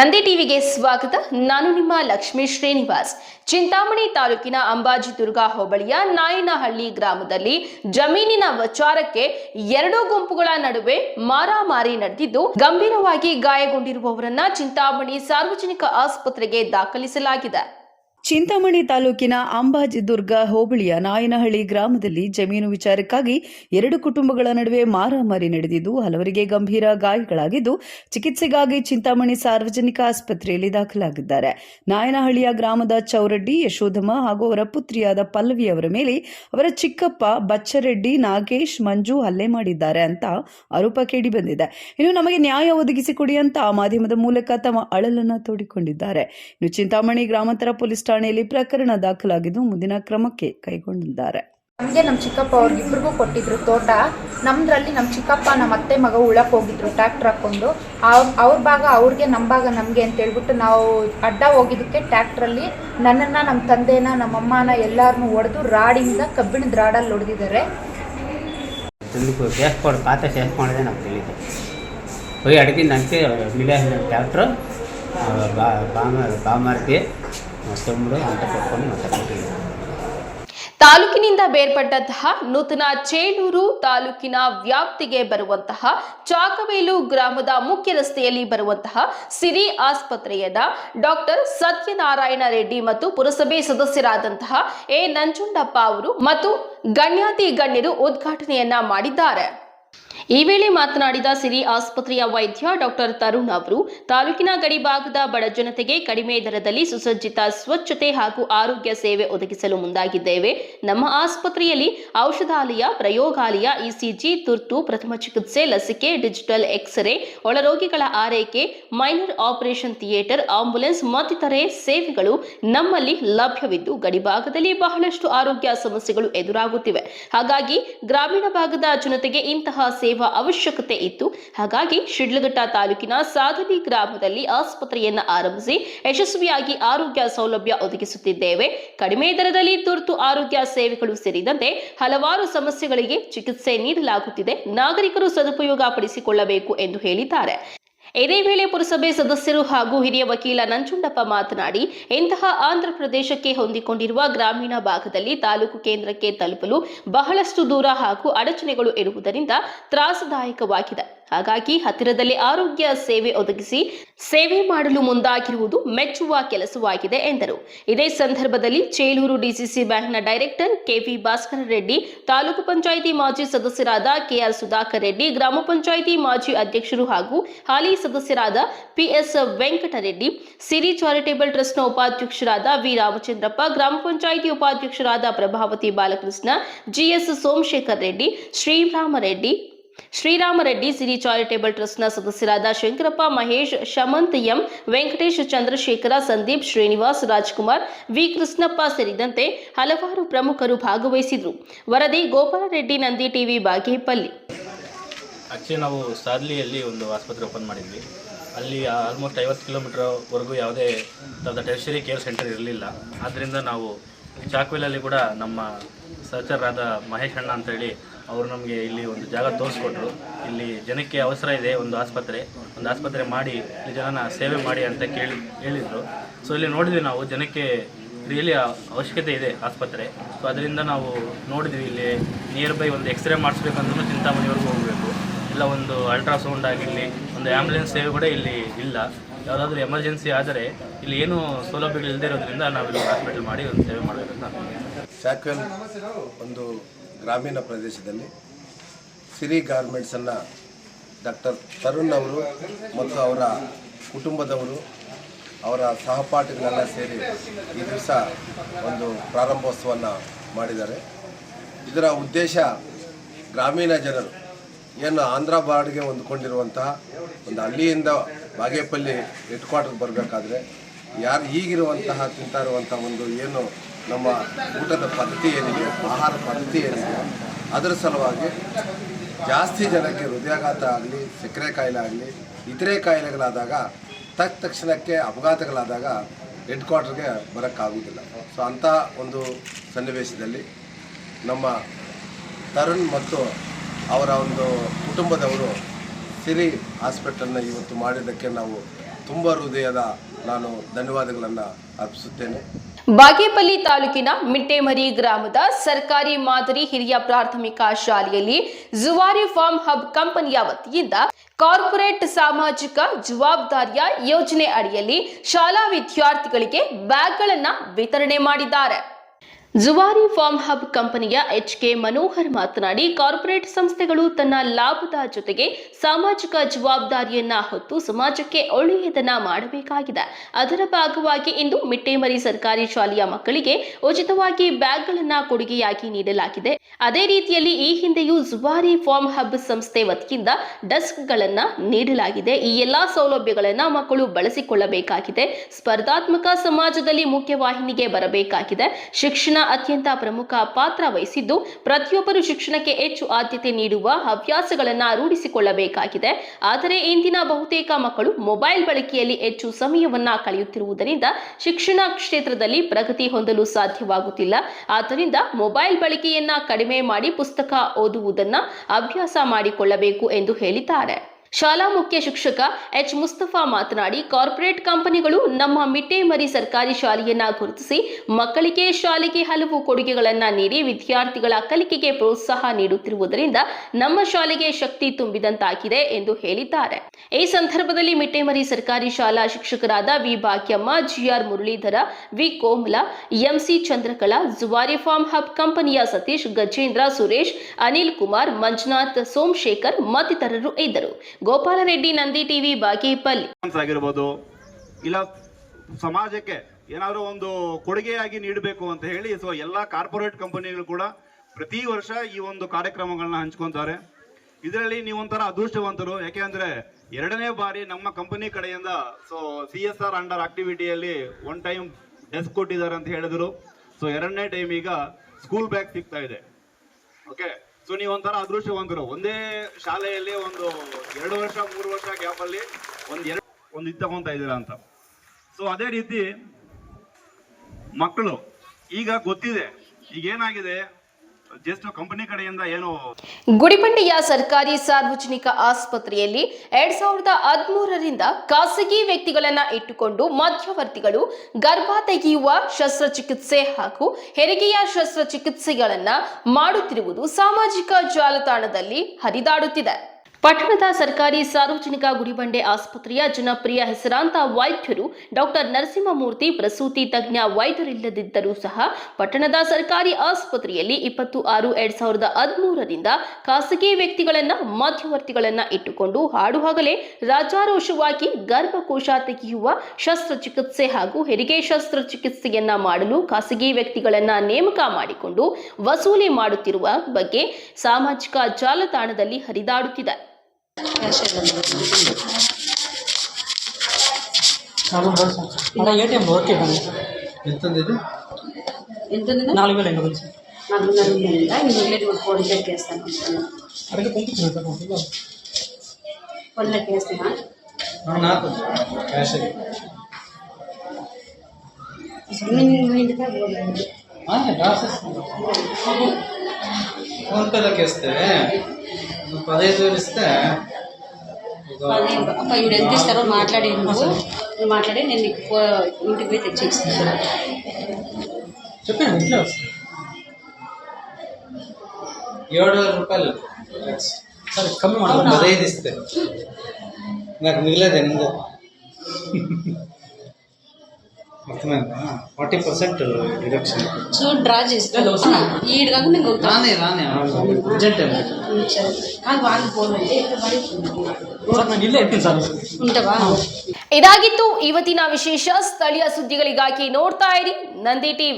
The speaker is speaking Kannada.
ನಂದಿ ಟಿವಿಗೆ ಸ್ವಾಗತ. ನಾನು ನಿಮ್ಮ ಲಕ್ಷ್ಮೀ ಶ್ರೀನಿವಾಸ್. ಚಿಂತಾಮಣಿ ತಾಲೂಕಿನ ಅಂಬಾಜಿ ದುರ್ಗಾ ಹೋಬಳಿಯ ನಾಯನಹಳ್ಳಿ ಗ್ರಾಮದಲ್ಲಿ ಜಮೀನಿನ ವಿಚಾರಕ್ಕೆ ಎರಡು ಗುಂಪುಗಳ ನಡುವೆ ಮಾರಾಮಾರಿ ನಡೆದಿದ್ದು, ಗಂಭೀರವಾಗಿ ಗಾಯಗೊಂಡಿರುವವರನ್ನ ಚಿಂತಾಮಣಿ ಸಾರ್ವಜನಿಕ ಆಸ್ಪತ್ರೆಗೆ ದಾಖಲಿಸಲಾಗಿದೆ. ಚಿಂತಾಮಣಿ ತಾಲೂಕಿನ ಅಂಬಾಜಿದುರ್ಗ ಹೋಬಳಿಯ ನಾಯನಹಳ್ಳಿ ಗ್ರಾಮದಲ್ಲಿ ಜಮೀನು ವಿಚಾರಕ್ಕಾಗಿ ಎರಡು ಕುಟುಂಬಗಳ ನಡುವೆ ಮಾರಾಮಾರಿ ನಡೆದಿದ್ದು, ಹಲವರಿಗೆ ಗಂಭೀರ ಗಾಯಗಳಾಗಿದ್ದು, ಚಿಕಿತ್ಸೆಗಾಗಿ ಚಿಂತಾಮಣಿ ಸಾರ್ವಜನಿಕ ಆಸ್ಪತ್ರೆಯಲ್ಲಿ ದಾಖಲಾಗಿದ್ದಾರೆ. ನಾಯನಹಳ್ಳಿಯ ಗ್ರಾಮದ ಚೌರಡ್ಡಿ, ಯಶೋಧಮ್ಮ ಹಾಗೂ ಅವರ ಪುತ್ರಿಯಾದ ಪಲ್ಲವಿ ಅವರ ಮೇಲೆ ಅವರ ಚಿಕ್ಕಪ್ಪ ಬಚ್ಚರೆಡ್ಡಿ, ನಾಗೇಶ್, ಮಂಜು ಹಲ್ಲೆ ಮಾಡಿದ್ದಾರೆ ಅಂತ ಆರೋಪ ಕೇಳಿ ಬಂದಿದೆ ಇನ್ನು ನಮಗೆ ನ್ಯಾಯ ಒದಗಿಸಿಕೊಡಿ ಅಂತ ಮಾಧ್ಯಮದ ಮೂಲಕ ತಮ್ಮ ಅಳಲನ್ನು ತೋಡಿಕೊಂಡಿದ್ದಾರೆ. ಇನ್ನು ಚಿಂತಾಮಣಿ ಗ್ರಾಮಾಂತರ ಪೊಲೀಸ್ ಠಾಣೆಯಲ್ಲಿ ಪ್ರಕರಣ ದಾಖಲಾಗಿದ್ದು ಮುಂದಿನ ಕ್ರಮಕ್ಕೆ ಕೈಗೊಂಡಿದ್ದಾರೆ. ನಮಗೆ ನಮ್ಮ ಚಿಕ್ಕಪ್ಪ ಅವ್ರಿಗಿಬ್ರಿಗೂ ಕೊಟ್ಟಿದ್ರು ತೋಟ. ನಮ್ದ್ರಲ್ಲಿ ನಮ್ಮ ಚಿಕ್ಕಪ್ಪ ನಮ್ಮ ಅತ್ತೆ ಮಗ ಉಳಕ್ಕೆ ಹೋಗಿದ್ರು ಟ್ರ್ಯಾಕ್ಟರ್ ಹಾಕೊಂಡು ಅವ್ರ ಅವ್ರ ಭಾಗ ಅವ್ರಿಗೆ ನಮ್ಮ ಭಾಗ ನಮಗೆ ಅಂತ ಹೇಳ್ಬಿಟ್ಟು ನಾವು ಅಡ್ಡ ಹೋಗಿದ್ದಕ್ಕೆ ಟ್ರ್ಯಾಕ್ಟ್ರಲ್ಲಿ ನನ್ನನ್ನ ನಮ್ಮ ತಂದೆನ ನಮ್ಮಮ್ಮನ ಎಲ್ಲರನ್ನೂ ಹೊಡೆದು ರಾಡಿಂದ ಕಬ್ಬಿಣದ ರಾಡಲ್ಲಿ ಹೊಡೆದಿದ್ದಾರೆ ಸೇಫ್ ಕೊಡು ಖಾತೆ ಸೇಫ್ ಮಾಡಿದೆ ನಮ್ಗೆ ತಿಳಿದು ಹೋಗಿ ಅಡುಗೆ ನನಗೆ ಟ್ಯಾಕ್ಟ್ರು ಬಾಮಾರ್ತಿ ತಾಲೂಕಿನಿಂದ ಬೇರ್ಪಟ್ಟಂತಹ ನೂತನ ಚೇಳೂರು ತಾಲೂಕಿನ ವ್ಯಾಪ್ತಿಗೆ ಬರುವಂತಹ ಚಾಕವೇಲು ಗ್ರಾಮದ ಮುಖ್ಯ ರಸ್ತೆಯಲ್ಲಿ ಬರುವಂತಹ ಸಿರಿ ಆಸ್ಪತ್ರೆಯದ ಡಾಕ್ಟರ್ ಸತ್ಯನಾರಾಯಣ ರೆಡ್ಡಿ ಮತ್ತು ಪುರಸಭೆ ಸದಸ್ಯರಾದಂತಹ ಎ ನಂಜುಂಡಪ್ಪ ಅವರು ಮತ್ತು ಗಣ್ಯಾತಿ ಗಣ್ಯರು ಉದ್ಘಾಟನೆಯನ್ನ ಮಾಡಿದ್ದಾರೆ. ಈ ವೇಳೆ ಮಾತನಾಡಿದ ಸಿರಿ ಆಸ್ಪತ್ರೆಯ ವೈದ್ಯ ಡಾಕ್ಟರ್ ತರುಣ್ ಅವರು, ತಾಲೂಕಿನ ಗಡಿಭಾಗದ ಬಡ ಜನತೆಗೆ ಕಡಿಮೆ ದರದಲ್ಲಿ ಸುಸಜ್ಜಿತ ಸ್ವಚ್ಛತೆ ಹಾಗೂ ಆರೋಗ್ಯ ಸೇವೆ ಒದಗಿಸಲು ಮುಂದಾಗಿದ್ದೇವೆ. ನಮ್ಮ ಆಸ್ಪತ್ರೆಯಲ್ಲಿ ಔಷಧಾಲಯ, ಪ್ರಯೋಗಾಲಯ, ಇಸಿಜಿ, ತುರ್ತು ಪ್ರಥಮ ಚಿಕಿತ್ಸೆ, ಲಸಿಕೆ, ಡಿಜಿಟಲ್ ಎಕ್ಸ್ರೇ, ಒಳರೋಗಿಗಳ ಆರೈಕೆ, ಮೈನರ್ ಆಪರೇಷನ್ ಥಿಯೇಟರ್ ಆಂಬ್ಯುಲೆನ್ಸ್ ಮತ್ತಿತರೆ ಸೇವೆಗಳು ನಮ್ಮಲ್ಲಿ ಲಭ್ಯವಿದ್ದು ಗಡಿಭಾಗದಲ್ಲಿ ಬಹಳಷ್ಟು ಆರೋಗ್ಯ ಸಮಸ್ಯೆಗಳು ಎದುರಾಗುತ್ತಿವೆ. ಹಾಗಾಗಿ ಗ್ರಾಮೀಣ ಭಾಗದ ಜನತೆಗೆ ಇಂತಹ ಸೇವಾ ಅವಶ್ಯಕತೆ ಇತ್ತು. ಹಾಗಾಗಿ ಶಿಡ್ಲಘಟ್ಟ ತಾಲೂಕಿನ ಸಾಧನಿ ಗ್ರಾಮದಲ್ಲಿ ಆಸ್ಪತ್ರೆಯನ್ನು ಆರಂಭಿಸಿ ಯಶಸ್ವಿಯಾಗಿ ಆರೋಗ್ಯ ಸೌಲಭ್ಯ ಒದಗಿಸುತ್ತಿದ್ದೇವೆ. ಕಡಿಮೆ ದರದಲ್ಲಿ ತುರ್ತು ಆರೋಗ್ಯ ಸೇವೆಗಳು ಸೇರಿದಂತೆ ಹಲವಾರು ಸಮಸ್ಯೆಗಳಿಗೆ ಚಿಕಿತ್ಸೆ ನೀಡಲಾಗುತ್ತಿದೆ. ನಾಗರಿಕರು ಸದುಪಯೋಗ ಪಡಿಸಿಕೊಳ್ಳಬೇಕು ಎಂದು ಹೇಳಿದ್ದಾರೆ. ಇದೇ ವೇಳೆ ಪುರಸಭೆ ಸದಸ್ಯರು ಹಾಗೂ ಹಿರಿಯ ವಕೀಲ ನಂಜುಂಡಪ್ಪ ಮಾತನಾಡಿ, ಇಂತಹ ಆಂಧ್ರ ಪ್ರದೇಶಕ್ಕೆ ಹೊಂದಿಕೊಂಡಿರುವ ಗ್ರಾಮೀಣ ಭಾಗದಲ್ಲಿ ತಾಲೂಕು ಕೇಂದ್ರಕ್ಕೆ ತಲುಪಲು ಬಹಳಷ್ಟು ದೂರ ಹಾಗೂ ಅಡಚಣೆಗಳು ಇರುವುದರಿಂದ ತ್ರಾಸದಾಯಕವಾಗಿದೆ. ಹಾಗಾಗಿ ಹತ್ತಿರದಲ್ಲಿ ಆರೋಗ್ಯ ಸೇವೆ ಒದಗಿಸಿ ಸೇವೆ ಮಾಡಲು ಮುಂದಾಗಿರುವುದು ಮೆಚ್ಚುವ ಕೆಲಸವಾಗಿದೆ ಎಂದರು. ಇದೇ ಸಂದರ್ಭದಲ್ಲಿ ಚೇಲೂರು ಡಿಸಿಸಿ ಬ್ಯಾಂಕ್ನ ಡೈರೆಕ್ಟರ್ ಕೆವಿ ಭಾಸ್ಕರ ರೆಡ್ಡಿ, ತಾಲೂಕು ಪಂಚಾಯಿತಿ ಮಾಜಿ ಸದಸ್ಯರಾದ ಕೆಆರ್ ಸುಧಾಕರ್ ರೆಡ್ಡಿ, ಗ್ರಾಮ ಪಂಚಾಯಿತಿ ಮಾಜಿ ಅಧ್ಯಕ್ಷರು ಹಾಗೂ ಹಾಲಿ ಸದಸ್ಯರಾದ ಪಿಎಸ್ ವೆಂಕಟರೆಡ್ಡಿ, ಸಿರಿ ಚಾರಿಟೇಬಲ್ ಟ್ರಸ್ಟ್ನ ಉಪಾಧ್ಯಕ್ಷರಾದ ವಿ ರಾಮಚಂದ್ರಪ್ಪ, ಗ್ರಾಮ ಪಂಚಾಯಿತಿ ಉಪಾಧ್ಯಕ್ಷರಾದ ಪ್ರಭಾವತಿ ಬಾಲಕೃಷ್ಣ ಜಿಎಸ್ ಸೋಮಶೇಖರ್ ರೆಡ್ಡಿ, ಶ್ರೀರಾಮ ರೆಡ್ಡಿ ಶ್ರೀರಾಮರೆಡ್ಡಿ ಸಿರಿ ಚಾರಿಟೇಬಲ್ ಟ್ರಸ್ಟ್ನ ಸದಸ್ಯರಾದ ಶಂಕರಪ್ಪ ಮಹೇಶ್, ಶಮಂತ್ ಎಂ, ವೆಂಕಟೇಶ್ ಚಂದ್ರಶೇಖರ, ಸಂದೀಪ್ ಶ್ರೀನಿವಾಸ್, ರಾಜ್ಕುಮಾರ್, ವಿ. ಕೃಷ್ಣಪ್ಪ ಸೇರಿದಂತೆ ಹಲವಾರು ಪ್ರಮುಖರು ಭಾಗವಹಿಸಿದರು. ವರದಿ ಗೋಪಾಲರೆಡ್ಡಿ ನಂದಿ ಟಿವಿ ಬಾಗೇಪಲ್ಲಿ. ಆ್ಯಕ್ಚುಲಿ ನಾವು ಸಾರ್ಲಿಯಲ್ಲಿ ಒಂದು ಆಸ್ಪತ್ರೆ ಓಪನ್ ಮಾಡಿದ್ವಿ. ಅಲ್ಲಿ ಆಲ್ಮೋಸ್ಟ್ ಐವತ್ತು ಕಿಲೋಮೀಟರ್ವರೆಗೂ ಯಾವುದೇ ಥರದ ಟೆರ್ಷರಿ ಕೇರ್ ಸೆಂಟರ್ ಇರಲಿಲ್ಲ. ಆದ್ದರಿಂದ ನಾವು ಚಾಕ್ವಿಲಲ್ಲಿ ಕೂಡ ನಮ್ಮ ಸಹಚರರಾದ ಮಹೇಶ್ ಅಣ್ಣ ಅಂತೇಳಿ ಅವರು ನಮಗೆ ಇಲ್ಲಿ ಒಂದು ಜಾಗ ತೋರಿಸ್ಕೊಟ್ರು. ಇಲ್ಲಿ ಜನಕ್ಕೆ ಅವಸರ ಇದೆ ಒಂದು ಆಸ್ಪತ್ರೆ. ಒಂದು ಆಸ್ಪತ್ರೆ ಮಾಡಿ ಇಲ್ಲಿ ಜನನ ಸೇವೆ ಮಾಡಿ ಅಂತ ಕೇಳಿ ಹೇಳಿದರು. ಸೊ ಇಲ್ಲಿ ನೋಡಿದ್ವಿ ನಾವು ಜನಕ್ಕೆ ರಿಯಲಿ ಅವಶ್ಯಕತೆ ಇದೆ ಆಸ್ಪತ್ರೆ. ಸೊ ಅದರಿಂದ ನಾವು ನೋಡಿದ್ವಿ ಇಲ್ಲಿ ನಿಯರ್ ಬೈ ಒಂದು ಎಕ್ಸ್ರೇ ಮಾಡಿಸ್ಬೇಕಂದ್ರೂ ಚಿಂತಾಮಣಿವರೆಗೂ ಹೋಗಬೇಕು. ಇಲ್ಲ ಒಂದು ಅಲ್ಟ್ರಾಸೌಂಡ್ ಆಗಿರಲಿ ಒಂದು ಆ್ಯಂಬುಲೆನ್ಸ್ ಸೇವೆ ಕೂಡ ಇಲ್ಲಿ ಇಲ್ಲ. ಯಾವುದಾದ್ರೂ ಎಮರ್ಜೆನ್ಸಿ ಆದರೆ ಇಲ್ಲಿ ಏನೂ ಸೌಲಭ್ಯಗಳು ಇಲ್ಲದೆ ಇರೋದ್ರಿಂದ ನಾವು ಇಲ್ಲಿ ಹಾಸ್ಪಿಟಲ್ ಮಾಡಿ ಒಂದು ಸೇವೆ ಮಾಡಬೇಕಂತ ಒಂದು ಗ್ರಾಮೀಣ ಪ್ರದೇಶದಲ್ಲಿ ಸಿರಿ ಗಾರ್ಮೆಂಟ್ಸನ್ನು ಡಾಕ್ಟರ್ ತರುಣ್ ಅವರು ಮತ್ತು ಅವರ ಕುಟುಂಬದವರು, ಅವರ ಸಹಪಾಠಿಗಳೆಲ್ಲ ಸೇರಿ ಈ ದಿವಸ ಒಂದು ಪ್ರಾರಂಭೋತ್ಸವವನ್ನು ಮಾಡಿದ್ದಾರೆ. ಇದರ ಉದ್ದೇಶ ಗ್ರಾಮೀಣ ಜನರು ಏನು ಆಂಧ್ರ ಬಾರ್ಡ್ಗೆ ಹೊಂದ್ಕೊಂಡಿರುವಂತಹ ಒಂದು ಹಳ್ಳಿಯಿಂದ ಬಾಗೇಪಲ್ಲಿ ಹೆಡ್ ಕ್ವಾರ್ಟರ್ಗೆ ಬರಬೇಕಾದ್ರೆ ಯಾರು ಈಗಿರುವಂತಹ ತಿಂತಾ ಇರುವಂಥ ಒಂದು ಏನು ನಮ್ಮ ಊಟದ ಪದ್ಧತಿ ಏನಿದೆ, ಆಹಾರ ಪದ್ಧತಿ ಏನಿದೆ, ಅದರ ಸಲುವಾಗಿ ಜಾಸ್ತಿ ಜನಕ್ಕೆ ಹೃದಯಾಘಾತ ಆಗಲಿ, ಸಕ್ಕರೆ ಕಾಯಿಲೆ ಆಗಲಿ, ಇತರೆ ಕಾಯಿಲೆಗಳಾದಾಗ ತಕ್ಕ ತಕ್ಷಣಕ್ಕೆ ಅಪಘಾತಗಳಾದಾಗ ಹೆಡ್ ಕ್ವಾರ್ಟರ್ಗೆ ಬರೋಕ್ಕಾಗೋದಿಲ್ಲ ಸೊ ಅಂಥ ಒಂದು ಸನ್ನಿವೇಶದಲ್ಲಿ ನಮ್ಮ ತರುಣ್ ಮತ್ತು ಅವರ ಒಂದು ಕುಟುಂಬದವರು ಸಿರಿ ಹಾಸ್ಪಿಟಲ್ನ ಇವತ್ತು ಮಾಡಿದ್ದಕ್ಕೆ ನಾವು ತುಂಬ ಹೃದಯದ ನಾನು ಧನ್ಯವಾದಗಳನ್ನು ಅರ್ಪಿಸುತ್ತೇನೆ. ಬಾಗೇಪಲ್ಲಿ ತಾಲೂಕಿನ ಮಿಟ್ಟೆಮರಿ ಗ್ರಾಮದ ಸರ್ಕಾರಿ ಮಾದರಿ ಹಿರಿಯ ಪ್ರಾಥಮಿಕ ಶಾಲೆಯಲ್ಲಿ ಜುವಾರಿ ಫಾರ್ಮ್ ಹಬ್ ಕಂಪನಿಯ ವತಿಯಿಂದ ಕಾರ್ಪೊರೇಟ್ ಸಾಮಾಜಿಕ ಜವಾಬ್ದಾರಿಯ ಯೋಜನೆ ಅಡಿಯಲ್ಲಿ ಶಾಲಾ ವಿದ್ಯಾರ್ಥಿಗಳಿಗೆ ಬ್ಯಾಗ್ಗಳನ್ನು ವಿತರಣೆ ಮಾಡಿದ್ದಾರೆ. ಜುವಾರಿ ಫಾರ್ಮ್ ಹಬ್ ಕಂಪನಿಯ ಎಚ್ ಕೆ ಮನೋಹರ್ ಮಾತನಾಡಿ, ಕಾರ್ಪೊರೇಟ್ ಸಂಸ್ಥೆಗಳು ತನ್ನ ಲಾಭದ ಜೊತೆಗೆ ಸಾಮಾಜಿಕ ಜವಾಬ್ದಾರಿಯನ್ನ ಹೊತ್ತು ಸಮಾಜಕ್ಕೆ ಒಳ್ಳೆಯದನ್ನ ಮಾಡಬೇಕಾಗಿದೆ. ಅದರ ಭಾಗವಾಗಿ ಇಂದು ಮಿಟ್ಟೇಮರಿ ಸರ್ಕಾರಿ ಶಾಲೆಯ ಮಕ್ಕಳಿಗೆ ಉಚಿತವಾಗಿ ಬ್ಯಾಗ್ಗಳನ್ನ ಕೊಡುಗೆಯಾಗಿ ನೀಡಲಾಗಿದೆ. ಅದೇ ರೀತಿಯಲ್ಲಿ ಈ ಹಿಂದೆಯೂ ಜುವಾರಿ ಫಾರ್ಮ್ ಹಬ್ ಸಂಸ್ಥೆ ವತಿಯಿಂದ ಡೆಸ್ಕ್ಗಳನ್ನ ನೀಡಲಾಗಿದೆ. ಈ ಎಲ್ಲಾ ಸೌಲಭ್ಯಗಳನ್ನ ಮಕ್ಕಳು ಬಳಸಿಕೊಳ್ಳಬೇಕಾಗಿದೆ. ಸ್ಪರ್ಧಾತ್ಮಕ ಸಮಾಜದಲ್ಲಿ ಮುಖ್ಯವಾಹಿನಿಗೆ ಬರಬೇಕಾಗಿದೆ. ಶಿಕ್ಷಣ ಅತ್ಯಂತ ಪ್ರಮುಖ ಪಾತ್ರ ವಹಿಸಿದ್ದು, ಪ್ರತಿಯೊಬ್ಬರು ಶಿಕ್ಷಣಕ್ಕೆ ಹೆಚ್ಚು ಆದ್ಯತೆ ನೀಡುವ ಹವ್ಯಾಸಗಳನ್ನು ರೂಢಿಸಿಕೊಳ್ಳಬೇಕಾಗಿದೆ. ಆದರೆ ಇಂದಿನ ಬಹುತೇಕ ಮಕ್ಕಳು ಮೊಬೈಲ್ ಬಳಕೆಯಲ್ಲಿ ಹೆಚ್ಚು ಸಮಯವನ್ನ ಕಳೆಯುತ್ತಿರುವುದರಿಂದ ಶಿಕ್ಷಣ ಕ್ಷೇತ್ರದಲ್ಲಿ ಪ್ರಗತಿ ಹೊಂದಲು ಸಾಧ್ಯವಾಗುತ್ತಿಲ್ಲ. ಆದ್ದರಿಂದ ಮೊಬೈಲ್ ಬಳಕೆಯನ್ನ ಕಡಿಮೆ ಮಾಡಿ ಪುಸ್ತಕ ಓದುವುದನ್ನು ಅಭ್ಯಾಸ ಮಾಡಿಕೊಳ್ಳಬೇಕು ಎಂದು ಹೇಳಿದ್ದಾರೆ. ಶಾಲಾ ಮುಖ್ಯ ಶಿಕ್ಷಕ ಎಚ್ ಮುಸ್ತಫಾ ಮಾತನಾಡಿ, ಕಾರ್ಪೊರೇಟ್ ಕಂಪನಿಗಳು ನಮ್ಮ ಮಿಟ್ಟೇಮರಿ ಸರ್ಕಾರಿ ಶಾಲೆಯನ್ನ ಗುರುತಿಸಿ, ಮಕ್ಕಳಿಗೆ ಶಾಲೆಗೆ ಹಲವು ಕೊಡುಗೆಗಳನ್ನ ನೀಡಿ ವಿದ್ಯಾರ್ಥಿಗಳ ಕಲಿಕೆಗೆ ಪ್ರೋತ್ಸಾಹ ನೀಡುತ್ತಿರುವುದರಿಂದ ನಮ್ಮ ಶಾಲೆಗೆ ಶಕ್ತಿ ತುಂಬಿದಂತಾಗಿದೆ ಎಂದು ಹೇಳಿದ್ದಾರೆ. ಈ ಸಂದರ್ಭದಲ್ಲಿ ಮಿಟ್ಟೇಮರಿ ಸರ್ಕಾರಿ ಶಾಲಾ ಶಿಕ್ಷಕರಾದ V Bhagyamma, GR Muralidhara, V Komala MC Chandrakala, Zuari farm hub ಕಂಪನಿಯ ಸತೀಶ್, ಗಜೇಂದ್ರ ಸುರೇಶ್, ಅನಿಲ್ ಕುಮಾರ್, ಮಂಜುನಾಥ್ ಸೋಮಶೇಖರ್ ಮತ್ತಿತರರು ಇದ್ದರು. ಗೋಪಾಲರೆಡ್ಡಿ ನಂದಿ ಟಿವಿ ಬಾಗೇಪಲ್ಲಿ ಆಗಿರ್ಬೋದು, ಇಲ್ಲ, ಸಮಾಜಕ್ಕೆ ಏನಾದರೂ ಒಂದು ಕೊಡುಗೆಯಾಗಿ ನೀಡಬೇಕು ಅಂತ ಹೇಳಿ ಸೊ ಎಲ್ಲ ಕಾರ್ಪೊರೇಟ್ ಕಂಪನಿಗಳು ಕೂಡ ಪ್ರತಿ ವರ್ಷ ಈ ಒಂದು ಕಾರ್ಯಕ್ರಮಗಳನ್ನ ಹಂಚ್ಕೊತಾರೆ. ಇದರಲ್ಲಿ ನೀವೊಂಥರ ಅದೃಷ್ಟವಂತರು ಯಾಕೆಂದ್ರೆ ಎರಡನೇ ಬಾರಿ ನಮ್ಮ ಕಂಪನಿ ಕಡೆಯಿಂದ so C S R under ಆಕ್ಟಿವಿಟಿಯಲ್ಲಿ one time desk ಕೊಟ್ಟಿದ್ದಾರೆ ಅಂತ ಹೇಳಿದ್ರು. ಸೊ ಎರಡನೇ ಟೈಮ್ ಈಗ ಸ್ಕೂಲ್ ಬ್ಯಾಗ್ ಸಿಗ್ತಾ ಇದೆ. ಓಕೆ ಸೊ ನೀವು ಒಂಥರ ಅದೃಷ್ಟವಂತರು. ಒಂದೇ ಶಾಲೆಯಲ್ಲಿ ಒಂದು ಎರಡು ವರ್ಷ, ಮೂರು ವರ್ಷ ಗ್ಯಾಪ್ ಅಲ್ಲಿ ಒಂದ್ ಎರಡು ಒಂದು ಇದು ತಗೊಂತ ಇದ್ದೀರಾ ಅಂತ. ಸೊ ಅದೇ ರೀತಿ ಮಕ್ಕಳು, ಈಗ ಗೊತ್ತಿದೆ, ಈಗ ಏನಾಗಿದೆ? ಗುಡಿಬಂಡೆಯ ಸರ್ಕಾರಿ ಸಾರ್ವಜನಿಕ ಆಸ್ಪತ್ರೆಯಲ್ಲಿ ಎರಡ್ ಸಾವಿರದ ಹದಿಮೂರರಿಂದ ಖಾಸಗಿ ವ್ಯಕ್ತಿಗಳನ್ನ ಇಟ್ಟುಕೊಂಡು ಮಧ್ಯವರ್ತಿಗಳು ಗರ್ಭ ತೆಗೆಯುವ ಶಸ್ತ್ರಚಿಕಿತ್ಸೆ ಹಾಗೂ ಹೆರಿಗೆಯ ಶಸ್ತ್ರಚಿಕಿತ್ಸೆಗಳನ್ನ ಮಾಡುತ್ತಿರುವುದು ಸಾಮಾಜಿಕ ಜಾಲತಾಣದಲ್ಲಿ ಹರಿದಾಡುತ್ತಿದೆ. ಪಟ್ಟಣದ ಸರ್ಕಾರಿ ಸಾರ್ವಜನಿಕ ಗುಡಿಬಂಡೆ ಆಸ್ಪತ್ರೆಯ ಜನಪ್ರಿಯ ಹೆಸರಾಂತ ವೈದ್ಯರು ಡಾಕ್ಟರ್ ನರಸಿಂಹಮೂರ್ತಿ ಪ್ರಸೂತಿ ತಜ್ಞ ವೈದ್ಯರಿಲ್ಲದಿದ್ದರೂ ಸಹ ಪಟ್ಟಣದ ಸರ್ಕಾರಿ ಆಸ್ಪತ್ರೆಯಲ್ಲಿ ಇಪ್ಪತ್ತು ಆರು ಎರಡ್ ಸಾವಿರದ ಹದಿಮೂರರಿಂದ ಖಾಸಗಿ ವ್ಯಕ್ತಿಗಳನ್ನ, ಮಧ್ಯವರ್ತಿಗಳನ್ನ ಇಟ್ಟುಕೊಂಡು ಹಾಡುವಾಗಲೇ ರಾಜಾರೋಷವಾಗಿ ಗರ್ಭಕೋಶ ತೆಗೆಯುವ ಶಸ್ತ್ರಚಿಕಿತ್ಸೆ ಹಾಗೂ ಹೆರಿಗೆ ಶಸ್ತ್ರಚಿಕಿತ್ಸೆಯನ್ನ ಮಾಡಲು ಖಾಸಗಿ ವ್ಯಕ್ತಿಗಳನ್ನ ನೇಮಕ ಮಾಡಿಕೊಂಡು ವಸೂಲಿ ಮಾಡುತ್ತಿರುವ ಬಗ್ಗೆ ಸಾಮಾಜಿಕ ಜಾಲತಾಣದಲ್ಲಿ ಹರಿದಾಡುತ್ತಿದೆ అలా ఏటీఎం ఓకే బండి ఎంతుందినా నాలుగు వేలు ఎండు కొంచెం నాలుగున్నర ఉందా ఇంక లేదు ఫోన్ పే చేస్తాను అడిగి పంపించిన సార్ ఫోన్లో ఫోన్ పే చేస్తున్నా నాకు క్యాష్ నేను ఇంటికి పోలేదు ఫోన్పేలోకి ఇస్తే నువ్వు పదహైదు వేలు ఇస్తే ఎంత ఇస్తారో మాట్లాడి నువ్వు. మాట్లాడి నేను నీకు ఇంటికి పోయి తెచ్చి ఏడు వేల రూపాయలు. సరే కమ్మి పదహైదు ఇస్తే నాకు మిగిలేదు ఎందుకు అర్థమైందా ఫార్టీ పర్సెంట్ డిడక్షన్ చూడు డ్రా చేస్తాను ఈడు కాకుండా ఇంకొక రానే రానే అర్జెంట్ ఏమి సరే కాదు వాళ్ళు ఫోన్ అంటే ఎక్కడ పడి ಸರ್ ನಾನು ಇಲ್ಲೇ ಇರ್ತೀನಿ ಸರ್ ఉంటావా ಇದಾಗಿತ್ತು ಇವತ್ತಿನ ವಿಶೇಷ ಸ್ಥಳೀಯ ಸುದ್ದಿಗಳಿಗಾಗಿ ನೋಡ್ತಾ ಇರಿ ನಂದಿ ಟಿವಿ